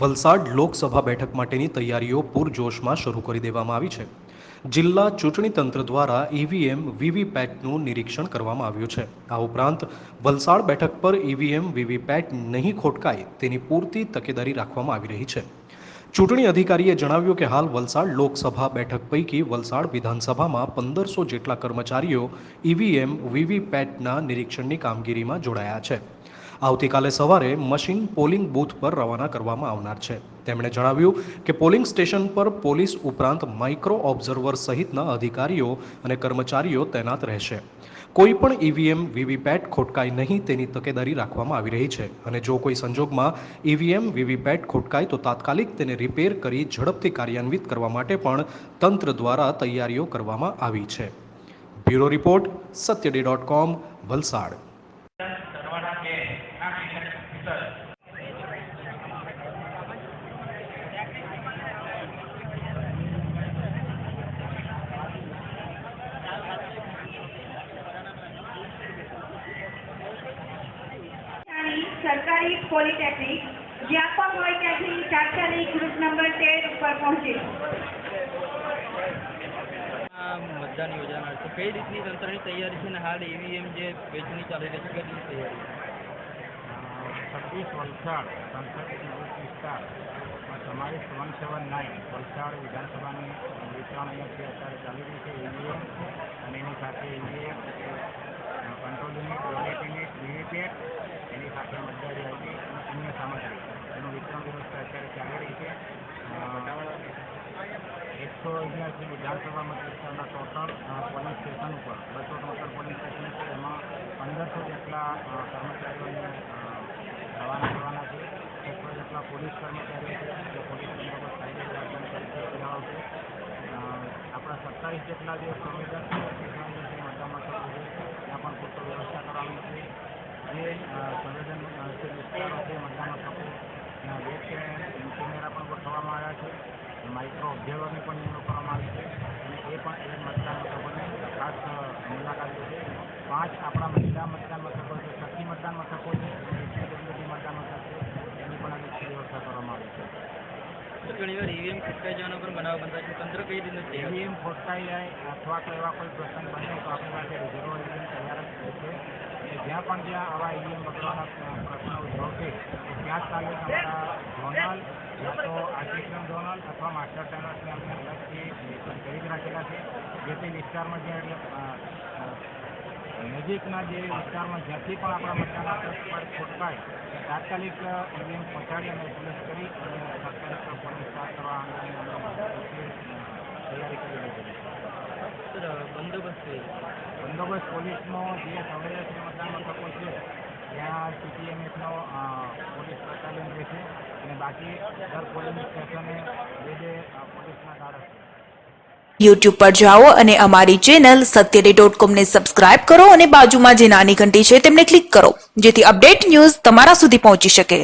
વલસાડ લોકસભા બેઠક માટેની તૈયારીઓ પૂરજોશમાં શરૂ કરી દેવામાં આવી છે. જિલ્લા ચૂંટણી તંત્ર દ્વારા ઈવીએમ, વીવીપેટનું નિરીક્ષણ કરવામાં આવ્યું છે. આ ઉપરાંત, વલસાડ બેઠક પર ઈવીએમ, વીવીપેટ નહીં ખોટકાય તેની પૂરતી તકેદારી રાખવામાં આવી રહી છે. ચૂંટણી અધિકારીએ જણાવ્યું કે હાલ વલસાડ લોકસભા બેઠક પૈકી વલસાડ વિધાનસભામાં પંદરસો જેટલા કર્મચારીઓ ઈવીએમ, વીવીપેટના નિરીક્ષણની કામગીરીમાં જોડાયા છે. આવતીકાલે સવારે મશીન પોલિંગ બૂથ પર રવાના કરવામાં આવનાર છે. તેમણે જણાવ્યું કે પોલિંગ સ્ટેશન પર પોલીસ ઉપરાંત માઇક્રો ઓબ્ઝર્વર સહિતના અધિકારીઓ અને કર્મચારીઓ તૈનાત રહેશે. કોઈ પણ ઈવીએમ, વીવીપેટ ખોટકાય નહીં તેની તકેદારી રાખવામાં આવી રહી છે અને જો કોઈ સંજોગમાં ઈવીએમ, વીવીપેટ ખોટકાય તો તાત્કાલિક તેને રિપેર કરી ઝડપથી કાર્યાન્વિત કરવા માટે પણ તંત્ર દ્વારા તૈયારીઓ કરવામાં આવી છે. Bureau report, સત્યડી dot com, Valsad. સરકારી પોલિટેકનિક, જ્યાં પણ હોય ત્યાંથી તાત્કાલિક ગ્રુપ નંબર તેર ઉપર પહોંચી. મતદાન યોજાનાર છે. કઈ રીતની તંત્રની તૈયારી છે અને હાલ ઈવીએમ જે વેચણી ચાલી રહી છે, કેટલી તૈયારી છવ્વીસ વલસાડ સંસદીય નિવૃત્ત વિસ્તાર, તમારી વન સેવન નાઇન વલસાડ વિધાનસભાની વિચારણા જે અત્યારે ચાલી રહી છે, ઈવીએમ, અને એની સાથે EVM control unit ballot unit VVPAT એની સાથે મતદારી યાદી અને અન્ય સામગ્રી. એનું વિતરણ વ્યવસ્થા અત્યારે ચાલી રહી છે. એકસો અગિયારથી વિધાનસભા મતવિસ્તારના ટોટલ પોલીસ સ્ટેશન ઉપર બસો ટોટલ પોલીસ સ્ટેશન છે. એમાં પંદરસો જેટલા કર્મચારીઓને અ, રવાના કરવાના છે એકસો જેટલા પોલીસ કર્મચારીઓ છે જે પોલીસ બંદોબસ્ત કાયદે જવાબદારી તરીકે ચલાવશે અ, આપણા સત્તાવીસ જેટલા જે સંવેદનશીલ જે મતદાન મથકો છે, ત્યાં પણ પૂરતો વ્યવસ્થા કરવાની છે. જે સંવેદનશીલ વિસ્તારો છે મતદાન મથકો ત્યાં વેબ કેમેરા પણ ગોઠવવામાં આવ્યા છે, માઇક્રો ઓબ્ઝર્વરની પણ નિમણૂક કરવામાં આવી છે, અને એ પણ એ મતદાન મથકોને ખાસ મુલાકાત છે. પાંચ આપણા મહિલા મતદાન મથકો છે, શક્તિ મતદાન મથકો છે મતદાન મથક છે, એની પણ વ્યવસ્થા કરવામાં આવી છે. છે. તંત્ર કઈ રીતે? ઈવીએમ ખોટકાઈ જાય અથવા તો એવા કોઈ પ્રસંગ બને તો આપણી પાસે રિઝર્વ ઈવીએમ જ અને જ્યાં પણ જ્યાં આવા ઈવીએમ બગડવાના પ્રશ્ન ઉદ્ભવશે ત્યાં તાલીમ અમારા ઝોનલ, યા તો આર્ટિફિશિયલ ઝોનલ અથવા માસ્ટર ટેનર્સને અમે અલગથી રાખેલા છે. જે વિસ્તારમાં જ્યાં એટલે નજીકના જે વિસ્તારમાં જ્યાંથી પણ આપણા મતદાન પર ખોટકાય તાત્કાલિક ઈવીએમ પહોંચાડી અને પોલીસ કરી અને તાત્કાલિક પોલીસ સ્ટાર્ટ કરવા અંગેની અમે વિશેષ, અ, તૈયારી કરી લીધી છે સર બંદોબસ્ત કઈ બંદોબસ્ત પોલીસનો જે સંવેદનશીલ મતદાન મથકો છે ત્યાં સીટીએમએસનો પોલીસ બટાલિયન છે અને બાકી દર પોલીસ સ્ટેશને જે જે પોલીસના ગાર્ડ છે. યુટ્યુબ પર જાઓ અને અમારી ચેનલ સત્યડે ડોટ કોમને સબસ્ક્રાઇબ કરો અને બાજુમાં જે નાની ઘંટી છે તેમને ક્લિક કરો જેથી અપડેટ ન્યૂઝ તમારા સુધી પહોંચી શકે.